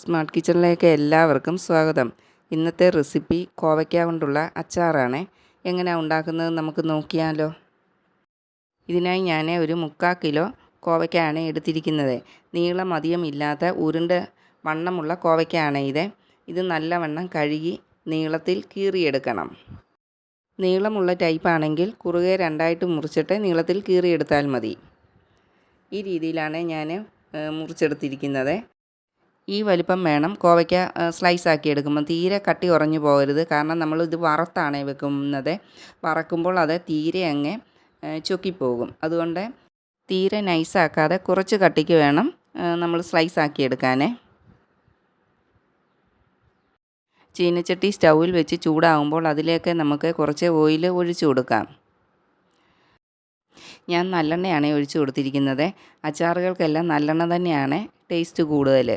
Smart കിച്ചണിലേക്ക് എല്ലാവർക്കും സ്വാഗതം. ഇന്നത്തെ റെസിപ്പി കോവയ്ക്ക കൊണ്ടുള്ള അച്ചാറാണ്. എങ്ങനെയാണ് ഉണ്ടാക്കുന്നത് നമുക്ക് നോക്കിയാലോ. ഇതിനായി ഞാൻ ഒരു മുക്കാൽ കിലോ കോവയ്ക്കാണ് എടുത്തിരിക്കുന്നത്. നീളം അധികം ഇല്ലാത്ത ഉരുണ്ട വണ്ണമുള്ള കോവയ്ക്കാണ് ഇത്. ഇത് നല്ലവണ്ണം കഴുകി നീളത്തിൽ കീറിയെടുക്കണം. നീളമുള്ള ടൈപ്പാണെങ്കിൽ കുറുകെ രണ്ടായിട്ട് മുറിച്ചിട്ട് നീളത്തിൽ കീറിയെടുത്താൽ മതി. ഈ രീതിയിലാണ് ഞാൻ മുറിച്ചെടുത്തിരിക്കുന്നത്. ഈ വലിപ്പം വേണം. കോവയ്ക്ക സ്ലൈസ് ആക്കി എടുക്കുമ്പോൾ തീരെ കട്ടി ഉറഞ്ഞു പോകരുത്. കാരണം നമ്മൾ ഇത് വറുത്താണ് വെക്കുന്നത്. വറക്കുമ്പോൾ അത് തീരെ അങ്ങ് ചൊക്കിപ്പോകും. അതുകൊണ്ട് തീരെ നൈസാക്കാതെ കുറച്ച് കട്ടിക്ക് വേണം നമ്മൾ സ്ലൈസ് ആക്കി എടുക്കാനേ. ചീനച്ചട്ടി സ്റ്റൗവിൽ വെച്ച് ചൂടാകുമ്പോൾ അതിലേക്ക് നമുക്ക് കുറച്ച് ഓയിൽ ഒഴിച്ചു കൊടുക്കാം. ഞാൻ നല്ലെണ്ണയാണ് ഒഴിച്ചു കൊടുത്തിരിക്കുന്നത്. അച്ചാറുകൾക്കെല്ലാം നല്ലെണ്ണ തന്നെയാണ് ടേസ്റ്റ് കൂടുതൽ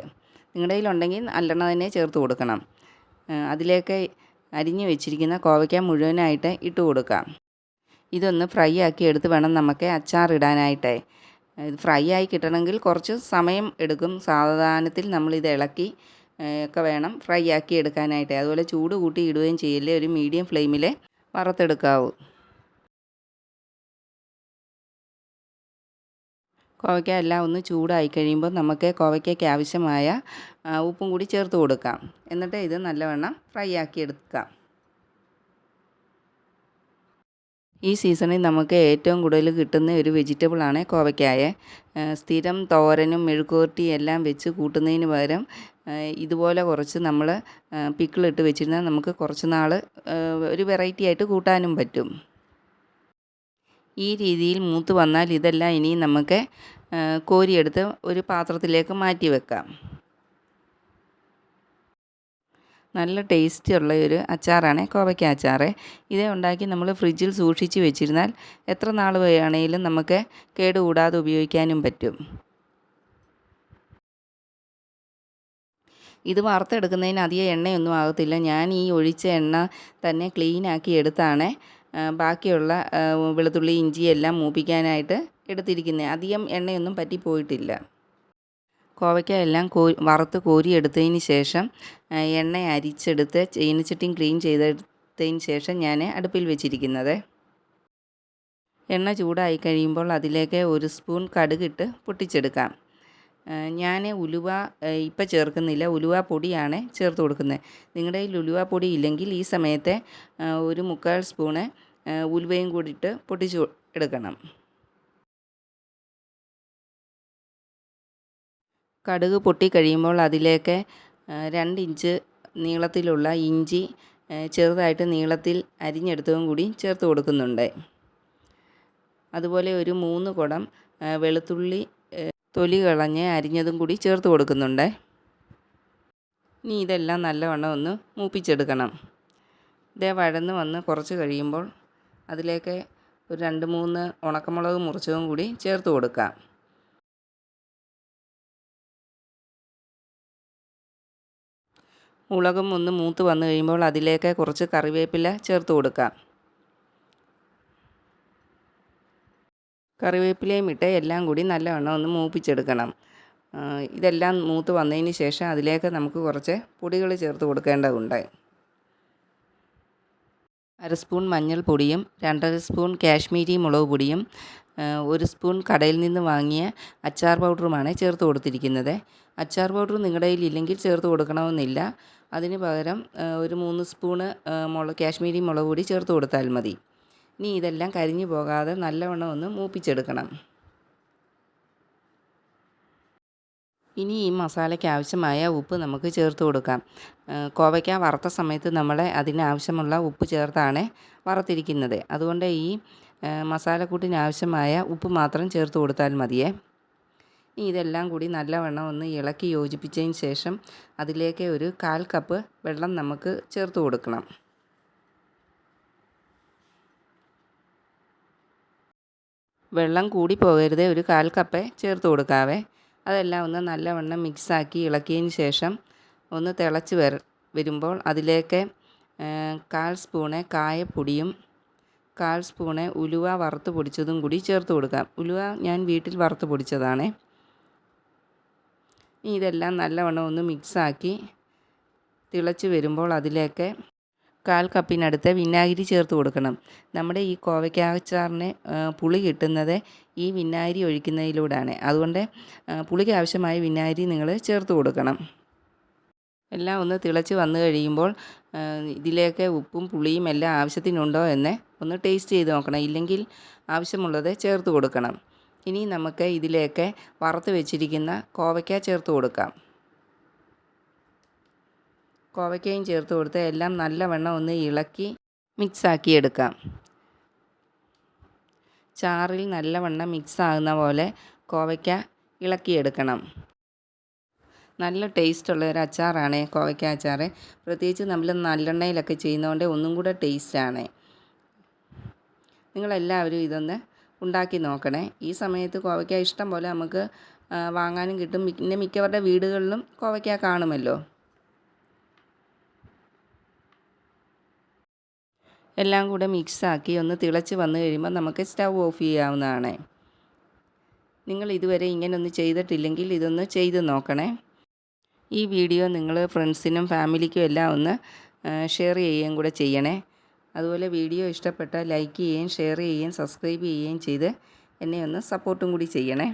നിങ്ങളുടെ കയ്യിലുണ്ടെങ്കിൽ നല്ലെണ്ണ തന്നെ ചേർത്ത് കൊടുക്കണം. അതിലേക്ക് അരിഞ്ഞു വെച്ചിരിക്കുന്ന കോവയ്ക്ക മുഴുവനായിട്ട് ഇട്ട് കൊടുക്കാം. ഇതൊന്ന് ഫ്രൈ ആക്കി എടുത്ത് വേണം നമുക്ക് അച്ചാർ ഇടാനായിട്ട്. ഇത് ഫ്രൈ ആയി കിട്ടണമെങ്കിൽ കുറച്ച് സമയം എടുക്കും. സാവധാനത്തിൽ നമ്മളിത് ഇളക്കി ഒക്കെ വേണം ഫ്രൈ ആക്കി എടുക്കാനായിട്ട്. അതുപോലെ ചൂട് കൂട്ടി ഇടുകയും ചെയ്യില്ലേ? ഒരു മീഡിയം ഫ്ലെയിമിൽ വറുത്തെടുക്കാവൂ. കോവയ്ക്ക എല്ലാം ഒന്ന് ചൂടായി കഴിയുമ്പോൾ നമുക്ക് കോവയ്ക്കയ്ക്ക് ആവശ്യമായ ഉപ്പും കൂടി ചേർത്ത് കൊടുക്കാം. എന്നിട്ട് ഇത് നല്ലവണ്ണം ഫ്രൈ ആക്കി എടുക്കാം. ഈ സീസണിൽ നമുക്ക് ഏറ്റവും കൂടുതൽ കിട്ടുന്ന ഒരു വെജിറ്റബിളാണ് കോവയ്ക്കായ. സ്ഥിരം തോരനും മെഴുക്കുവരട്ടി എല്ലാം വെച്ച് കൂട്ടുന്നതിന് പകരം ഇതുപോലെ കുറച്ച് നമ്മൾ പിക്കിളിട്ട് വെച്ചിരുന്നാൽ നമുക്ക് കുറച്ച് നാൾ ഒരു വെറൈറ്റി ആയിട്ട് കൂട്ടാനും പറ്റും. ഈ രീതിയിൽ മൂത്ത് വന്നാൽ ഇതെല്ലാം ഇനി നമുക്ക് കോരിയെടുത്ത് ഒരു പാത്രത്തിലേക്ക് മാറ്റി വെക്കാം. നല്ല ടേസ്റ്റ് ഉള്ള ഒരു അച്ചാറാണ് കോവയ്ക്ക അച്ചാർ ഇത് ഉണ്ടാക്കി നമ്മൾ ഫ്രിഡ്ജിൽ സൂക്ഷിച്ച് വെച്ചിരുന്നാൽ എത്ര നാൾ വേണമെങ്കിലും നമുക്ക് കേടുകൂടാതെ ഉപയോഗിക്കാനും പറ്റും. ഇത് വറുത്തെടുക്കുന്നതിന് അധികം എണ്ണയൊന്നും ആകത്തില്ല. ഞാൻ ഈ ഒഴിച്ച എണ്ണ തന്നെ ക്ലീനാക്കി എടുത്താണ്. ബാക്കിയുള്ള വെളുത്തുള്ളി ഇഞ്ചി എല്ലാം മൂപ്പിക്കാനായിട്ട് എടുത്തിരിക്കുന്നത് അധികം എണ്ണയൊന്നും പറ്റിപ്പോയിട്ടില്ല. കോവയ്ക്ക എല്ലാം കോ വറുത്ത് കോരിയെടുത്തതിന് ശേഷം എണ്ണ അരിച്ചെടുത്ത് ചീനച്ചട്ടിയും ക്ലീൻ ചെയ്തെടുത്തതിന് ശേഷം ഞാൻ അടുപ്പിൽ വെച്ചിരിക്കുന്നത്. എണ്ണ ചൂടായി കഴിയുമ്പോൾ അതിലേക്ക് ഒരു സ്പൂൺ കടുകിട്ട് പൊട്ടിച്ചെടുക്കാം. ഞാൻ ഉലുവ ഇപ്പം ചേർക്കുന്നില്ല. ഉലുവ പൊടിയാണ് ചേർത്ത് കൊടുക്കുന്നത് നിങ്ങളുടെ കയ്യിൽ ഉലുവ പൊടി ഇല്ലെങ്കിൽ ഈ സമയത്തെ ഒരു മുക്കാൽ സ്പൂണ് ഉലുവയും കൂടിയിട്ട് പൊട്ടിച്ച് എടുക്കണം. കടുക് പൊട്ടിക്കഴിയുമ്പോൾ അതിലേക്ക് രണ്ട് ഇഞ്ച് നീളത്തിലുള്ള ഇഞ്ചി ചെറുതായിട്ട് നീളത്തിൽ അരിഞ്ഞെടുത്തതും കൂടി ചേർത്ത് കൊടുക്കുന്നുണ്ട്. അതുപോലെ ഒരു മൂന്ന് കുടം വെളുത്തുള്ളി തൊലി കളഞ്ഞ് അരിഞ്ഞതും കൂടി ചേർത്ത് കൊടുക്കുന്നുണ്ട്. ഇനി ഇതെല്ലാം നല്ലവണ്ണം ഒന്ന് മൂപ്പിച്ചെടുക്കണം. ഇതേ വഴന്ന് വന്ന് കുറച്ച് കഴിയുമ്പോൾ അതിലേക്ക് ഒരു രണ്ട് മൂന്ന് ഉണക്കമുളക് മുറിച്ചതും കൂടി ചേർത്ത് കൊടുക്കാം. മുളകും ഒന്ന് മൂത്ത് വന്നു കഴിയുമ്പോൾ അതിലേക്ക് കുറച്ച് കറിവേപ്പില ചേർത്ത് കൊടുക്കാം. കറിവേപ്പിലയും ഇട്ട് എല്ലാം കൂടി നല്ലവണ്ണം ഒന്ന് മൂപ്പിച്ചെടുക്കണം. ഇതെല്ലാം മൂത്ത് വന്നതിന് ശേഷം അതിലേക്ക് നമുക്ക് കുറച്ച് പൊടികൾ ചേർത്ത് കൊടുക്കേണ്ടതുണ്ട്. അര സ്പൂൺ മഞ്ഞൾപ്പൊടിയും രണ്ടര സ്പൂൺ കാശ്മീരി മുളക് പൊടിയും ഒരു സ്പൂൺ കടയിൽ നിന്ന് വാങ്ങിയ അച്ചാർ പൗഡറുമാണ് ചേർത്ത് കൊടുത്തിരിക്കുന്നത്. അച്ചാർ പൗഡർ നിങ്ങളുടെ കയ്യിൽ ഇല്ലെങ്കിൽ ചേർത്ത് കൊടുക്കണമെന്നില്ല. അതിന് പകരം ഒരു മൂന്ന് സ്പൂണ് മുളക് കാശ്മീരി മുളക് പൊടി ചേർത്ത് കൊടുത്താൽ മതി. ഇനി ഇതെല്ലാം കരിഞ്ഞു പോകാതെ നല്ലവണ്ണം ഒന്ന് മൂപ്പിച്ചെടുക്കണം. ഇനി ഈ മസാലയ്ക്ക് ആവശ്യമായ ഉപ്പ് നമുക്ക് ചേർത്ത് കൊടുക്കാം. കോവയ്ക്ക വറുത്ത സമയത്ത് നമ്മൾ അതിനാവശ്യമുള്ള ഉപ്പ് ചേർത്താണ് വറുത്തിരിക്കുന്നത്. അതുകൊണ്ട് ഈ മസാലക്കൂട്ടിനാവശ്യമായ ഉപ്പ് മാത്രം ചേർത്ത് കൊടുത്താൽ മതിയേ. ഇനി ഇതെല്ലാം കൂടി നല്ലവണ്ണം ഒന്ന് ഇളക്കി യോജിപ്പിച്ചതിന് ശേഷം അതിലേക്ക് ഒരു കാൽ കപ്പ് വെള്ളം നമുക്ക് ചേർത്ത് കൊടുക്കണം. വെള്ളം കൂടി പോകരുത് ഒരു കാൽ കപ്പേ ചേർത്ത് കൊടുക്കാവേ. അതെല്ലാം ഒന്ന് നല്ലവണ്ണം മിക്സാക്കി ഇളക്കിയതിന് ശേഷം ഒന്ന് തിളച്ച് വര വരുമ്പോൾ അതിലേക്ക് കാൽ സ്പൂണ് കായപ്പൊടിയും കാൽ സ്പൂണ് ഉലുവ വറുത്ത് പൊടിച്ചതും കൂടി ചേർത്ത് കൊടുക്കാം. ഉലുവ ഞാൻ വീട്ടിൽ വറുത്ത് പൊടിച്ചതാണ്. ഇതെല്ലാം നല്ലവണ്ണം ഒന്ന് മിക്സാക്കി തിളച്ച് വരുമ്പോൾ അതിലേക്ക് കാൽ കപ്പിനടുത്ത് വിനാഗിരി ചേർത്ത് കൊടുക്കണം. നമ്മുടെ ഈ കോവയ്ക്ക അച്ചാറിന് പുളി കിട്ടുന്നത് ഈ വിനാഗിരി ഒഴിക്കുന്നതിലൂടെയാണ്. അതുകൊണ്ട് പുളിക്ക് ആവശ്യമായ വിനാഗിരി നിങ്ങൾ ചേർത്ത് കൊടുക്കണം. എല്ലാം ഒന്ന് തിളച്ച് വന്നു കഴിയുമ്പോൾ ഇതിലേക്ക് ഉപ്പും പുളിയും എല്ലാം ആവശ്യത്തിനുണ്ടോ എന്ന് ഒന്ന് ടേസ്റ്റ് ചെയ്ത് നോക്കണം. ഇല്ലെങ്കിൽ ആവശ്യമുള്ളത് ചേർത്ത് കൊടുക്കണം. ഇനി നമുക്ക് ഇതിലേക്ക് വറുത്ത് വെച്ചിരിക്കുന്ന കോവയ്ക്ക ചേർത്ത് കൊടുക്കാം. കോവയ്ക്കയും ചേർത്ത് കൊടുത്ത് എല്ലാം നല്ലവണ്ണം ഒന്ന് ഇളക്കി മിക്സാക്കി എടുക്കാം. ചാറിൽ നല്ലവണ്ണം മിക്സ് ആകുന്ന പോലെ കോവയ്ക്ക ഇളക്കിയെടുക്കണം. നല്ല ടേസ്റ്റുള്ള ഒരു അച്ചാറാണ് കോവയ്ക്ക അച്ചാർ പ്രത്യേകിച്ച് നമ്മൾ നല്ലെണ്ണയിലൊക്കെ ചെയ്യുന്നതുകൊണ്ട് ഒന്നും കൂടെ ടേസ്റ്റാണ്. നിങ്ങളെല്ലാവരും ഇതൊന്ന് ഉണ്ടാക്കി നോക്കണേ. ഈ സമയത്ത് കോവയ്ക്ക ഇഷ്ടം പോലെ നമുക്ക് വാങ്ങാനും കിട്ടും. പിന്നെ മിക്കവരുടെ വീടുകളിലും കോവയ്ക്ക കാണുമല്ലോ. എല്ലാം കൂടെ മിക്സാക്കി ഒന്ന് തിളച്ച് വന്നു കഴിയുമ്പോൾ നമുക്ക് സ്റ്റവ് ഓഫ് ചെയ്യാവുന്നതാണ്. നിങ്ങൾ ഇതുവരെ ഇങ്ങനെ ഒന്ന് ചെയ്തിട്ടില്ലെങ്കിൽ ഇതൊന്ന് ചെയ്ത് നോക്കണേ. ഈ വീഡിയോ നിങ്ങൾ ഫ്രണ്ട്സിനും ഫാമിലിക്കും എല്ലാം ഒന്ന് ഷെയർ ചെയ്യുകയും കൂടെ ചെയ്യണേ. അതുപോലെ വീഡിയോ ഇഷ്ടപ്പെട്ടാൽ ലൈക്ക് ചെയ്യുകയും ഷെയർ ചെയ്യുകയും സബ്സ്ക്രൈബ് ചെയ്യുകയും ചെയ്ത് എന്നെ ഒന്ന് സപ്പോർട്ടും കൂടി ചെയ്യണേ.